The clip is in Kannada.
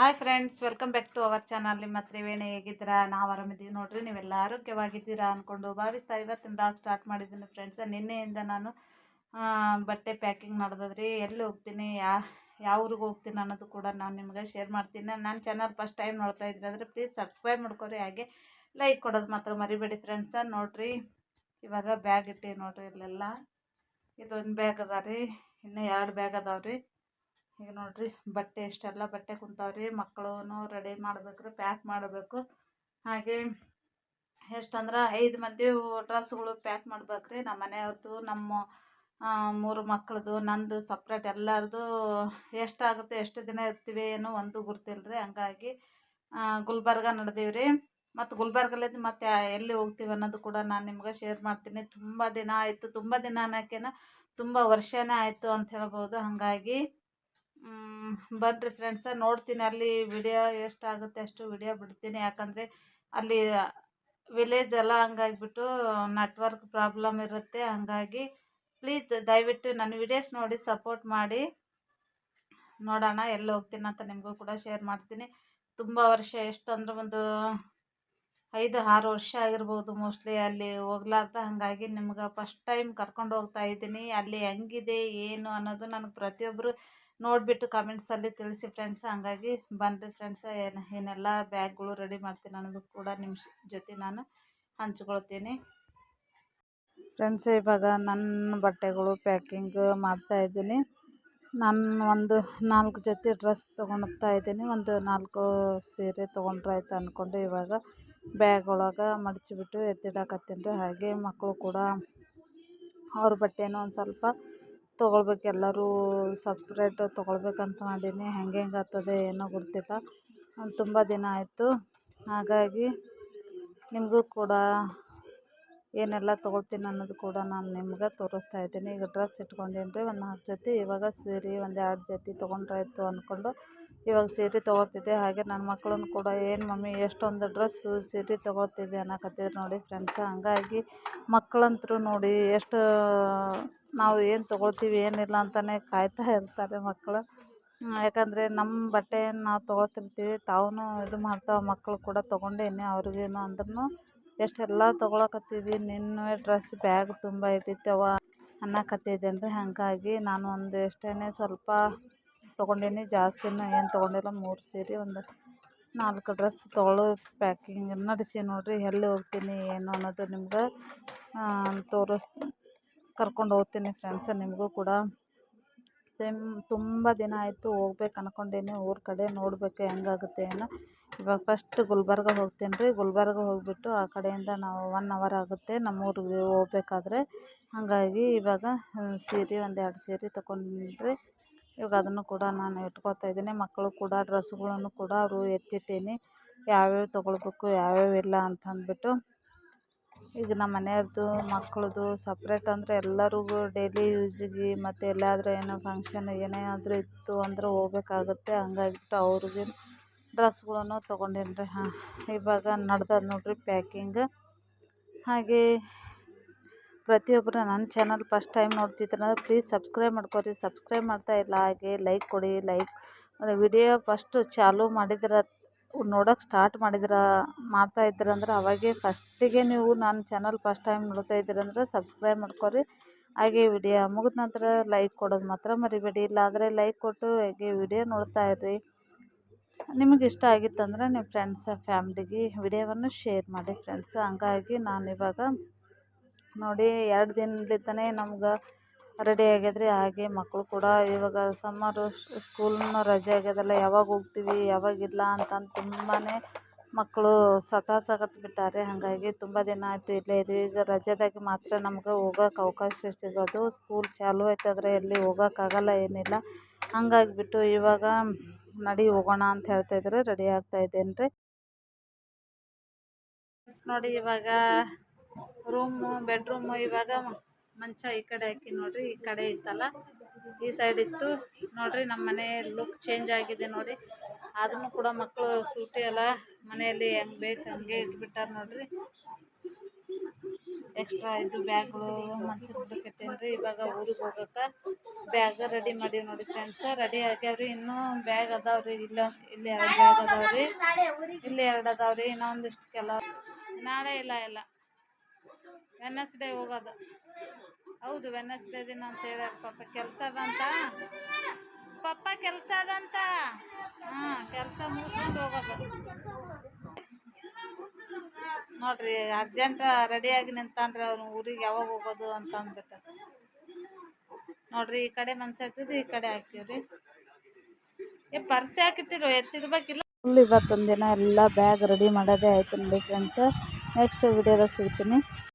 Hi friends welcome back to our channel ನಿಮ್ಮ ತ್ರಿವೇಣಿ ಹೇಗಿದ್ದೀರಾ? ನಾವು ಆರಾಮಿದ್ದೀವಿ ನೋಡಿರಿ, ನೀವೆಲ್ಲ ಆರೋಗ್ಯವಾಗಿದ್ದೀರಾ ಅಂದ್ಕೊಂಡು ಭಾವಿಸ್ತಾ ಇವತ್ತಿನ ಬ್ಲಾಗ್ ಸ್ಟಾರ್ಟ್ ಮಾಡಿದ್ದೀನಿ ಫ್ರೆಂಡ್ಸ್ ನಿನ್ನೆಯಿಂದ ನಾನು ಬಟ್ಟೆ ಪ್ಯಾಕಿಂಗ್ ನಡೆದದ್ರಿ, ಎಲ್ಲಿ ಹೋಗ್ತೀನಿ, ಯಾ, ಯಾವ ಊರಿಗೆ ಹೋಗ್ತೀನಿ ಅನ್ನೋದು ಕೂಡ ನಾನು ನಿಮ್ಗೆ ಶೇರ್ ಮಾಡ್ತೀನಿ. ನನ್ನ ಚಾನಲ್ ಫಸ್ಟ್ ಟೈಮ್ ನೋಡ್ತಾ ಇದ್ರಿ ಅಂದರೆ ಪ್ಲೀಸ್ ಸಬ್ಸ್ಕ್ರೈಬ್ ಮಾಡ್ಕೊರಿ, ಹಾಗೆ ಲೈಕ್ ಕೊಡೋದು ಮಾತ್ರ ಮರಿಬೇಡಿ ಫ್ರೆಂಡ್ಸ ನೋಡಿರಿ, ಇವಾಗ ಬ್ಯಾಗ್ ಇಟ್ಟಿ ನೋಡಿರಿ, ಇಲ್ಲೆಲ್ಲ, ಇದೊಂದು ಬ್ಯಾಗ್ ಅದ ರೀ, ಇನ್ನೂ ಎರಡು ಬ್ಯಾಗ್ ಅದಾವೆ ರೀ ಈಗ ನೋಡಿರಿ, ಬಟ್ಟೆ ಇಷ್ಟೆಲ್ಲ ಬಟ್ಟೆ ಕುಂತಾವ್ರಿ ಮಕ್ಕಳು ರೆಡಿ ಮಾಡ್ಬೇಕ್ರಿ ಪ್ಯಾಕ್ ಮಾಡಬೇಕು. ಹಾಗೆ ಎಷ್ಟಂದ್ರೆ ಐದು ಮಂದಿ ಡ್ರೆಸ್ಗಳು ಪ್ಯಾಕ್ ಮಾಡ್ಬೇಕ್ರಿ, ನಮ್ಮ ಮನೆಯವ್ರದ್ದು ನಮ್ಮ ಮೂರು ಮಕ್ಕಳದು ನಂದು ಸಪ್ರೇಟ್ ಎಲ್ಲರದು ಎಷ್ಟಾಗುತ್ತೆ ಎಷ್ಟು ದಿನ ಇರ್ತೀವಿ ಏನೋ ಒಂದು ಗುರ್ತಿಲ್ಲ ರೀ ಹಂಗಾಗಿ ಗುಲ್ಬರ್ಗ ನಡೆದೀವಿ ರೀ ಮತ್ತು ಗುಲ್ಬರ್ಗಲ್ಲಿದ್ದ ಮತ್ತೆ ಎಲ್ಲಿ ಹೋಗ್ತೀವಿ ಅನ್ನೋದು ಕೂಡ ನಾನು ನಿಮ್ಗೆ ಶೇರ್ ಮಾಡ್ತೀನಿ. ತುಂಬ ದಿನ ಆಯಿತು, ತುಂಬ ದಿನ ಅನ್ನೋಕ್ಕೇನ ತುಂಬ ವರ್ಷನೇ ಆಯಿತು ಅಂತ ಹೇಳ್ಬೋದು. ಹಾಗಾಗಿ ಮ್, ಬನ್ರಿ ಫ್ರೆಂಡ್ಸ ನೋಡ್ತೀನಿ ಅಲ್ಲಿ ವಿಡಿಯೋ ಎಷ್ಟಾಗುತ್ತೆ ಅಷ್ಟು ವಿಡಿಯೋ ಬಿಡ್ತೀನಿ. ಯಾಕಂದರೆ ಅಲ್ಲಿ ವಿಲೇಜ್ ಎಲ್ಲ ಹಂಗಾಗಿಬಿಟ್ಟು ನೆಟ್ವರ್ಕ್ ಪ್ರಾಬ್ಲಮ್ ಇರುತ್ತೆ. ಹಾಗಾಗಿ ಪ್ಲೀಸ್ ದಯವಿಟ್ಟು ನನ್ನ ವಿಡಿಯೋಸ್ ನೋಡಿ ಸಪೋರ್ಟ್ ಮಾಡಿ. ನೋಡೋಣ ಎಲ್ಲಿ ಹೋಗ್ತೀನಿ ಅಂತ ನಿಮಗೂ ಕೂಡ ಶೇರ್ ಮಾಡ್ತೀನಿ. ತುಂಬ ವರ್ಷ ಎಷ್ಟು ಅಂದ್ರೆ ಒಂದು ಐದು ಆರು ವರ್ಷ ಆಗಿರ್ಬೋದು ಮೋಸ್ಟ್ಲಿ ಅಲ್ಲಿ ಹೋಗ್ಲಾರ್ದ. ಹಾಗಾಗಿ ನಿಮ್ಗೆ ಫಸ್ಟ್ ಟೈಮ್ ಕರ್ಕೊಂಡು ಹೋಗ್ತಾ ಇದ್ದೀನಿ. ಅಲ್ಲಿ ಹೆಂಗಿದೆ ಏನು ಅನ್ನೋದು ನನಗೆ ಪ್ರತಿಯೊಬ್ಬರು ನೋಡಿಬಿಟ್ಟು ಕಮೆಂಟ್ಸಲ್ಲಿ ತಿಳಿಸಿ ಫ್ರೆಂಡ್ಸ್. ಹಾಗಾಗಿ ಬನ್ನಿರಿ ಫ್ರೆಂಡ್ಸ್, ಏನು ಏನೆಲ್ಲ ಬ್ಯಾಗ್ಗಳು ರೆಡಿ ಮಾಡ್ತೀನಿ ಅನ್ನೋದು ಕೂಡ ನಿಮ್ಮ ಜೊತೆ ನಾನು ಹಂಚ್ಕೊಳ್ತೀನಿ. ಫ್ರೆಂಡ್ಸ್, ಇವಾಗ ನನ್ನ ಬಟ್ಟೆಗಳು ಪ್ಯಾಕಿಂಗ್ ಮಾಡ್ತಾಯಿದ್ದೀನಿ ನಾನು ಒಂದು ನಾಲ್ಕು ಜೊತೆ ಡ್ರೆಸ್ ತೊಗೊಳ್ತಾ ಇದ್ದೀನಿ. ಒಂದು ನಾಲ್ಕು ಸೀರೆ ತೊಗೊಂಡ್ರೆ ಆಯ್ತು ಅಂದ್ಕೊಂಡು ಇವಾಗ ಬ್ಯಾಗ್ ಒಳಗೆ ಮಡಚಿಬಿಟ್ಟು ಎತ್ತಿಡಕತ್ತೀನಿ. ರೀ ಹಾಗೆ ಮಕ್ಕಳು ಕೂಡ ಅವ್ರ ಬಟ್ಟೆನೂ ಒಂದು ಸ್ವಲ್ಪ ತೊಗೊಳ್ಬೇಕು, ಎಲ್ಲರೂ ಸಪ್ರೇಟ್ ತೊಗೊಳ್ಬೇಕಂತ ಮಾಡೀನಿ. ಹೆಂಗೆ ಹೆಂಗೆ ಆಗ್ತದೆ ಏನೋ ಗೊತ್ತಿಲ್ಲ. ತುಂಬ ದಿನ ಆಯಿತು. ಹಾಗಾಗಿ ನಿಮಗೂ ಕೂಡ ಏನೆಲ್ಲ ತೊಗೊಳ್ತೀನಿ ಅನ್ನೋದು ಕೂಡ ನಾನು ನಿಮ್ಗೆ ತೋರಿಸ್ತಾ ಇದ್ದೀನಿ. ಈಗ ಡ್ರೆಸ್ ಇಟ್ಕೊಂಡೀನಿ ರೀ, ಒಂದು ನಾಲ್ಕು ಜೊತೆ. ಇವಾಗ ಸೀರೆ ಒಂದು ಎರಡು ಜೊತೆ ತೊಗೊಂಡ್ರಾಯ್ತು ಅಂದ್ಕೊಂಡು ಇವಾಗ ಸೀರೆ ತೊಗೊಳ್ತಿದ್ದೆ. ಹಾಗೆ ನನ್ನ ಮಕ್ಕಳನ್ನು ಕೂಡ ಏನು ಮಮ್ಮಿ ಎಷ್ಟೊಂದು ಡ್ರೆಸ್ಸು ಸೀರೆ ತೊಗೊಳ್ತಿದ್ದೆ ಅನ್ನಕತ್ತಿದ್ರು ನೋಡಿ ಫ್ರೆಂಡ್ಸ್. ಹಂಗಾಗಿ ಮಕ್ಕಳಂತೂ ನೋಡಿ ಎಷ್ಟು ನಾವು ಏನು ತೊಗೊಳ್ತೀವಿ, ಏನಿಲ್ಲ ಅಂತಲೇ ಕಾಯ್ತಾ ಇರ್ತಾರೆ ಮಕ್ಕಳು. ಯಾಕಂದರೆ ನಮ್ಮ ಬಟ್ಟೆಯನ್ನು ನಾವು ತೊಗೊಳ್ತಿರ್ತೀವಿ ತಾವೂ ಇದು ಮಾಡ್ತಾವೆ ಮಕ್ಕಳು ಕೂಡ ತೊಗೊಂಡೇನಿ ಅವ್ರಿಗೇನು ಅಂದ್ರೂ ಎಷ್ಟೆಲ್ಲ ತೊಗೊಳಕತ್ತಿದಿ ನಿನ್ನ ಡ್ರೆಸ್ ಬ್ಯಾಗ್ ತುಂಬ ಇಟ್ಟಿತ್ತವ ಅನ್ನಕತ್ತಿದ್ದೇನೆ ರೀ ಹಾಗಾಗಿ ನಾನು ಒಂದು ಎಷ್ಟೇ ಸ್ವಲ್ಪ ತೊಗೊಂಡೀನಿ, ಜಾಸ್ತಿನೂ ಏನು ತೊಗೊಂಡಿಲ್ಲ, ಮೂರು ಸೀರೆ ಒಂದು ನಾಲ್ಕು ಡ್ರೆಸ್ ತೊಗೊಳ್ಳೋ ಪ್ಯಾಕಿಂಗ್ ನಡೆಸಿ ನೋಡಿರಿ, ಎಲ್ಲಿ ಹೋಗ್ತೀನಿ, ಏನು ಅನ್ನೋದು ನಿಮ್ಗೆ ತೋರಿಸ್ ಕರ್ಕೊಂಡು ಹೋಗ್ತೀನಿ ಫ್ರೆಂಡ್ಸ ನಿಮಗೂ ಕೂಡ. ತೆಮ್ ತುಂಬ ದಿನ ಆಯಿತು ಹೋಗ್ಬೇಕು ಅಂದ್ಕೊಂಡೀನಿ ಊರ ಕಡೆ ನೋಡಬೇಕು ಹೆಂಗಾಗುತ್ತೆ ಏನೋ. ಇವಾಗ ಫಸ್ಟ್ ಗುಲ್ಬರ್ಗ ಹೋಗ್ತೀನಿ ರೀ, ಗುಲ್ಬರ್ಗ ಹೋಗಿಬಿಟ್ಟು ಆ ಕಡೆಯಿಂದ ನಾವು ಒನ್ ಅವರ್ ಆಗುತ್ತೆ ನಮ್ಮ ಊರಿಗೆ ಹೋಗ್ಬೇಕಾದ್ರೆ. ಹಾಗಾಗಿ ಇವಾಗ ಸೀರೆ ಒಂದು ಎರಡು ಸೀರೆ ತೊಗೊಂಡ್ರಿ. ಇವಾಗ ಅದನ್ನು ಕೂಡ ನಾನು ಇಟ್ಕೊತಾ ಇದ್ದೀನಿ, ಮಕ್ಕಳು ಕೂಡ ಡ್ರೆಸ್ಗಳನ್ನು ಕೂಡ ಅವರು ಎತ್ತಿಟ್ಟೀನಿ. ಯಾವ್ಯಾವ ತೊಗೊಳ್ಬೇಕು, ಯಾವ್ಯಾವ ಇಲ್ಲ ಅಂತ ಅಂದ್ಬಿಟ್ಟು ಈಗ ನಮ್ಮ ಮನೆಯವ್ರದ್ದು ಮಕ್ಳದ್ದು ಸಪ್ರೇಟ್ ಅಂದರೆ ಎಲ್ಲರಿಗೂ ಡೈಲಿ ಯೂಸಿಗೆ ಮತ್ತು ಎಲ್ಲಾದರೂ ಏನೋ ಫಂಕ್ಷನ್ ಏನೇ ಆದರೂ ಇತ್ತು ಅಂದ್ರೆ ಹೋಗ್ಬೇಕಾಗುತ್ತೆ. ಹಂಗಾಗಿಬಿಟ್ಟು ಅವ್ರಿಗೆ ಡ್ರೆಸ್ಗಳನ್ನು ತೊಗೊಂಡೀನಿ ರೀ ಹಾಂ, ಇವಾಗ ನಡ್ದದ ನೋಡಿರಿ ಪ್ಯಾಕಿಂಗ್ ಹಾಗೆ ಪ್ರತಿಯೊಬ್ಬರು ನನ್ನ ಚಾನಲ್ ಫಸ್ಟ್ ಟೈಮ್ ನೋಡ್ತಿದ್ರಂದ್ರೆ ಪ್ಲೀಸ್ ಸಬ್ಸ್ಕ್ರೈಬ್ ಮಾಡ್ಕೊರಿ. ಸಬ್ಸ್ಕ್ರೈಬ್ ಮಾಡ್ತಾ ಇಲ್ಲ, ಹಾಗೆ ಲೈಕ್ ಕೊಡಿ ಲೈಕ್ ವಿಡಿಯೋ ಫಸ್ಟು ಚಾಲು ಮಾಡಿದ್ರೆ ನೋಡೋಕೆ ಸ್ಟಾರ್ಟ್ ಮಾಡಿದ್ರೆ, ಮಾಡ್ತಾ ಇದ್ರಂದ್ರೆ ಅವಾಗೇ ಫಸ್ಟಿಗೆ ನೀವು ನನ್ನ ಚಾನಲ್ ಫಸ್ಟ್ ಟೈಮ್ ನೋಡ್ತಾ ಇದ್ದೀರಂದ್ರೆ ಸಬ್ಸ್ಕ್ರೈಬ್ ಮಾಡ್ಕೊರಿ. ಹಾಗೆ ವಿಡಿಯೋ ಮುಗಿದ ನಂತರ ಲೈಕ್ ಕೊಡೋದು ಮಾತ್ರ ಮರಿಬೇಡಿ. ಇಲ್ಲಾಂದ್ರೆ ಲೈಕ್ ಕೊಟ್ಟು ಹಾಗೆ ವಿಡಿಯೋ ನೋಡ್ತಾ ಇರ್ರಿ. ನಿಮಗೆ ಇಷ್ಟ ಆಗಿತ್ತಂದ್ರೆ ನಿಮ್ಮ ಫ್ರೆಂಡ್ಸ್ ಫ್ಯಾಮ್ಲಿಗೆ ವಿಡಿಯೋವನ್ನು ಶೇರ್ ಮಾಡಿ. ಫ್ರೆಂಡ್ಸ್ ಹಂಗಾಗಿ ನಾನು ಇವಾಗ ನೋಡಿ, ಎರಡು ದಿನದಿಂದನೇ ನಮ್ಗೆ ರೆಡಿ ಆಗಿದ್ರೆ, ಹಾಗೆ ಮಕ್ಕಳು ಕೂಡ ಇವಾಗ ಸಮ್ಮರು ಸ್ಕೂಲ್ನ ರಜೆ ಆಗ್ಯದಲ್ಲ, ಯಾವಾಗ ಹೋಗ್ತೀವಿ ಯಾವಾಗಿಲ್ಲ ಅಂತಂದು ತುಂಬಾ ಮಕ್ಕಳು ಸತಾಯಿಸಕತ್ತ್ ಬಿಟ್ಟಾರೆ. ಹಾಗಾಗಿ ತುಂಬ ದಿನ ಆಯಿತು ಇಲ್ಲೇ ಇದ್ವಿ. ಈಗ ರಜೆದಾಗ ಮಾತ್ರ ನಮ್ಗೆ ಹೋಗೋಕೆ ಅವಕಾಶ ಸಿಗೋದು. ಸ್ಕೂಲ್ ಚಾಲು ಆಯ್ತಂದ್ರೆ ಎಲ್ಲಿ ಹೋಗೋಕ್ಕಾಗಲ್ಲ ಏನಿಲ್ಲ. ಹಂಗಾಗಿಬಿಟ್ಟು ಇವಾಗ ನಡಿ ಹೋಗೋಣ ಅಂತ ಹೇಳ್ತಾಯಿದ್ರು ರೆಡಿ ಆಗ್ತಾ ಇದ್ದೇನೆ ರೀ ನೋಡಿ ಇವಾಗ ರೂಮು ಬೆಡ್ರೂಮು ಇವಾಗ ಮಂಚ ಈ ಕಡೆ ಹಾಕಿ ನೋಡ್ರಿ, ಈ ಕಡೆ ಇತ್ತಲ್ಲ, ಈ ಸೈಡ್ ಇತ್ತು. ನೋಡ್ರಿ ನಮ್ಮ ಮನೆ ಲುಕ್ ಚೇಂಜ್ ಆಗಿದೆ ನೋಡಿ. ಆದ್ರೂ ಕೂಡ ಮಕ್ಕಳು ಸೂಟಿ ಎಲ್ಲ ಮನೆಯಲ್ಲಿ ಹೆಂಗೆ ಬೇಕು ಹಂಗೆ ಇಟ್ಬಿಟ್ಟಾರೆ ನೋಡ್ರಿ. ಎಕ್ಸ್ಟ್ರಾ ಇದು ಬ್ಯಾಗ್ಗಳು ಗಳು ಬುಡಕ್ಕೆ ಇಟ್ಟೇನಿ ರೀ ಇವಾಗ ಊರಿಗೆ ಹೋಗೋಕೆ ಬ್ಯಾಗ್ ರೆಡಿ ಮಾಡೀವಿ ನೋಡಿ ಫ್ರೆಂಡ್ಸ್ ರೆಡಿ ಆಗ್ಯಾವ್ರಿ. ಇನ್ನೂ ಬ್ಯಾಗ್ ಅದಾವ್ರಿ ಇಲ್ಲ, ಇಲ್ಲಿ ಎರಡು ಬ್ಯಾಗ್ ಅದಾವ್ರಿ ಇಲ್ಲಿ ಎರಡು ಅದಾವ್ರಿ ಇನ್ನೊಂದಿಷ್ಟು ಕೆಲ ನಾಳೆ ಇಲ್ಲ ಇಲ್ಲ. ವೆನ್ನಸ್ಡೇ ಹೋಗೋದು. ಹೌದು ವೆನ್ನಸ್ಡೇ ದಿನ ಅಂತ ಹೇಳ್ಯಾರ ಪಾಪ ಕೆಲಸ ಅದಂತ ಪಪ್ಪ ಕೆಲಸ ಅದಂತ ಹಾಂ, ಕೆಲಸ ಮುಗಿಸ್ಕೊಂಡು ಹೋಗೋದು. ನೋಡ್ರಿ ಅರ್ಜೆಂಟ್ ರೆಡಿಯಾಗಿ ನಿಂತಾನ್ರಿ ಅವ್ನು ಊರಿಗೆ ಯಾವಾಗ ಹೋಗೋದು ಅಂತ ಅಂದ್ಬಿಟ್ಟು. ನೋಡ್ರಿ, ಈ ಕಡೆ ಹಾಕ್ತಿದ್ದು ಈ ಕಡೆ ಹಾಕ್ತೀವ್ರಿ ಏ, ಪರ್ಸ್ ಹಾಕಿತ್ತಿರೋ ಎತ್ತಿಡ್ಬೇಕಿಲ್ಲ. ಫುಲ್ ಇವತ್ತೊಂದು ದಿನ ಎಲ್ಲ ಬ್ಯಾಗ್ ರೆಡಿ ಮಾಡೋದೇ ಆಯ್ತು ನೋಡಿ ಫ್ರೆಂಡ್ಸ್ ನೆಕ್ಸ್ಟ್ ವಿಡಿಯೋದಾಗ ಸಿಗ್ತೀನಿ.